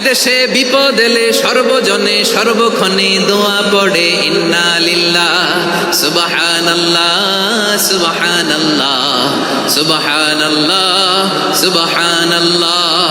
এদেশে বিপদ এলে সর্বজনে সর্বক্ষণে দোয়া পড়ে ইন্না লিল্লাহ সুবহানাল্লাহ সুবহানাল্লাহ সুবহানাল্লাহ সুবহানাল্লাহ।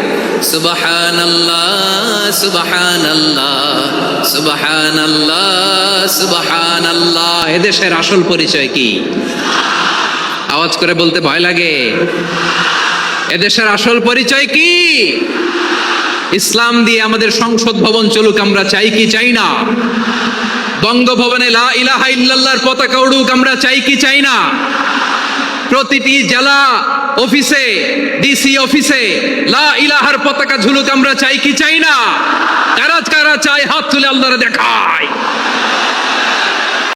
সুবহান আল্লাহ সুবহান আল্লাহ এদেশের আসল পরিচয় কি? আওয়াজ করে বলতে ভয় লাগে। এদেশের আসল পরিচয় কি? ইসলাম দিয়ে আমাদের সংসদ ভবন চলুক, আমরা চাই কি চাই না। বঙ্গভবনে লা ইলাহা ইল্লাল্লাহর পতাকা উড়ুক, আমরা চাই কি চাই না। প্রতিটি জেলা অফিসে ডিসি অফিসে, লা ইলাহার পতাকা ঝুলুক আমরা চাই কি চাই না? কারা কারা চাই হাত তুলে আল্লাহরে দেখায়।